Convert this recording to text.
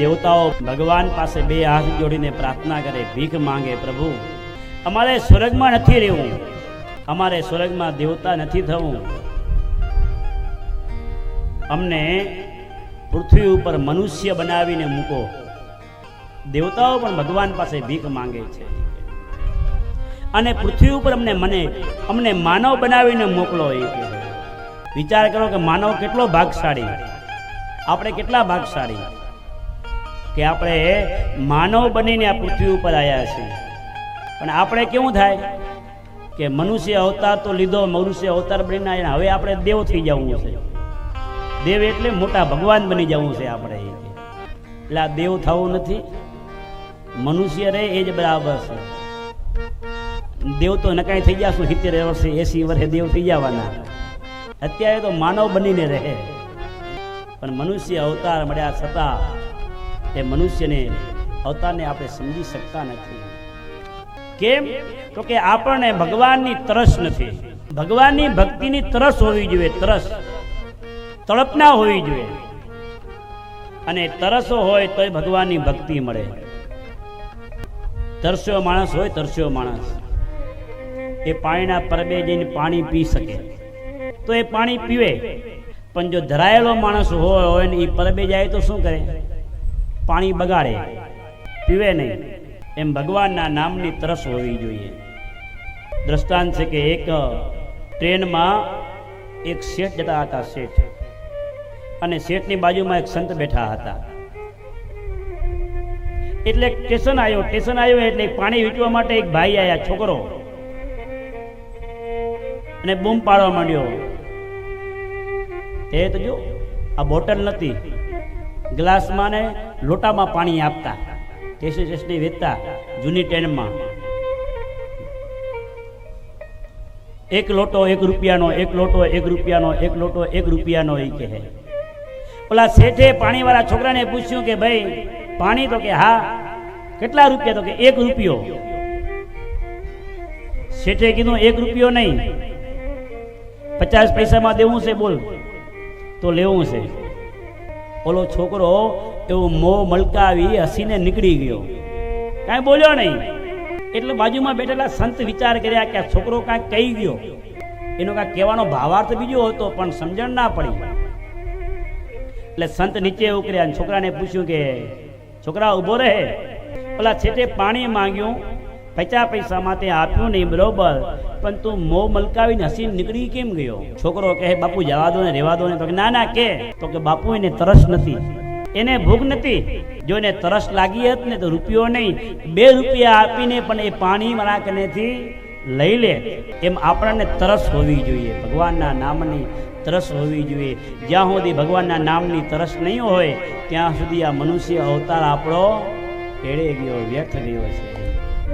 દેવતાઓ ભગવાન પાસે બે હાથ જોડીને પ્રાર્થના કરે, ભીખ માંગે, પ્રભુ, અમારે સ્વર્ગમાં નથી રહેવું. અમારે સ્વર્ગમાં દેવતા નથી થવું. અમને પૃથ્વી ઉપર મનુષ્ય બનાવીને મૂકો. દેવતાઓ પણ ભગવાન પાસે ભીખ માંગે છે. અને પૃથ્વી ઉપર અમને મને, અમને માનવ બનાવીને મોકલો, એ વિચાર કરો કે માનવ કેટલો ભાગશાળી. આપણે કેટલા ભાગશાળી? કે આપણે માનવ બનીને આ પૃથ્વી ઉપર આવ્યા છીએ. પણ આપણે કેવું થાય કે મનુષ્ય અવતાર તો લીધો, મનુષ્ય અવતાર બનીને આવ્યા હવે આપણે દેવ થઈ જવું છે. દેવ એટલે મોટા ભગવાન બની જવું છે આપણે. એટલે આ દેવ થવું નથી. મનુષ્ય રહે એ જ બરાબર છે. દેવ તો નકાઈ થઈ જશું, સિત્તેર વર્ષે, એસી વર્ષે દેવ થઈ જવાના. અત્યારે તો માનવ બનીને રહે. પણ મનુષ્ય અવતાર મળ્યા છતાં એ મનુષ્યને અવતારને આપણે સમજી શકતા નથી. કેમ? તો કે આપણને ભગવાનની તરસ નથી. ભગવાનની ભક્તિની તરસ હોવી જોઈએ, તરસ. તળપના હોવી જોઈએ. અને તરસો હોય તોય ભગવાનની ભક્તિ મળે. તરસ્યો માણસ હોય, તરસ્યો માણસ. એ પાણીના પરબે જઈને પાણી પી શકે. તો એ પાણી પીવે. પણ જો ધરાયેલો માણસ હોય હોય ને એ પરબે જાય તો શું કરે? પાણી બગાડે, પીવે નહીં. એમ ભગવાનના નામની તરસ હોવી જોઈએ. દ્રષ્ટાંત છે કે એક ટ્રેનમાં એક શેઠ જતા હતા, શેઠ. અને શેઠની બાજુમાં એક સંત બેઠા હતા. એટલે સ્ટેશન આવ્યો સ્ટેશન આવ્યો એટલે પાણી વીંટવા માટે એક ભાઈ આવ્યા છોકરો. અને બૂમ પાડવા માંડ્યો. તે તો જો, આ બોટલ નથી ગ્લાસમાં ને લોટામાં પાણી આપતા. ટેસ્ટી ટેસ્ટી વેચતા જૂની ટ્રેનમાં. એક લોટો એક રૂપિયાનો, એક લોટો એક રૂપિયાનો, એક લોટો એક રૂપિયાનો એ કહે. ઓલા શેઠે પાણીવાળા છોકરાને પૂછ્યું કે ભાઈ, પાણી તો કે હા, કેટલા રૂપિયા તો કે એક રૂપિયો. શેઠે કીધું, એક રૂપિયો નહીં. પચાસ પૈસામાં દેવું છે બોલ. તો લેવું છે. ઓલો છોકરો એવો મોં મલકાવી હસીને નીકળી ગયો. કાંઈ બોલ્યો નહીં. એટલે બાજુમાં બેઠેલા સંત વિચાર કર્યા કે આ છોકરો કાંઈક કહી ગયો. એનો કાંઈક કહેવાનો ભાવાર્થ બીજો હતો, પણ સમજણ ના પડી. એટલે સંત નીચે ઉકર્યા અને છોકરાને પૂછ્યું કે, છોકરા ઊભો રહે? ઓલા છેટે પાણી માંગ્યું. પચાસ પૈસામાં તે આપ્યું નહીં, બરોબર. પણ તું મોં મલકાવીને હસીને નીકળી કેમ ગયો? છોકરો કહે, બાપુ જવા દો ને રહેવા દો ને. તો ના ના, કે. તો કે, બાપુ એને તરસ નથી. એને ભૂખ નથી. જો એને તરસ લાગી હોત ને તો રૂપિયો નહીં. બે રૂપિયા આપીને પણ એ પાણી મારા કનેથી લઈ લે. એમ આપણને તરસ હોવી જોઈએ. ભગવાનના નામની તરસ હોવી જોઈએ. જ્યાં સુધી ભગવાનના નામની તરસ નહીં હોય, ત્યાં સુધી આ મનુષ્ય અવતાર આપણો એળે ગયો, વ્યર્થ ગયો છે.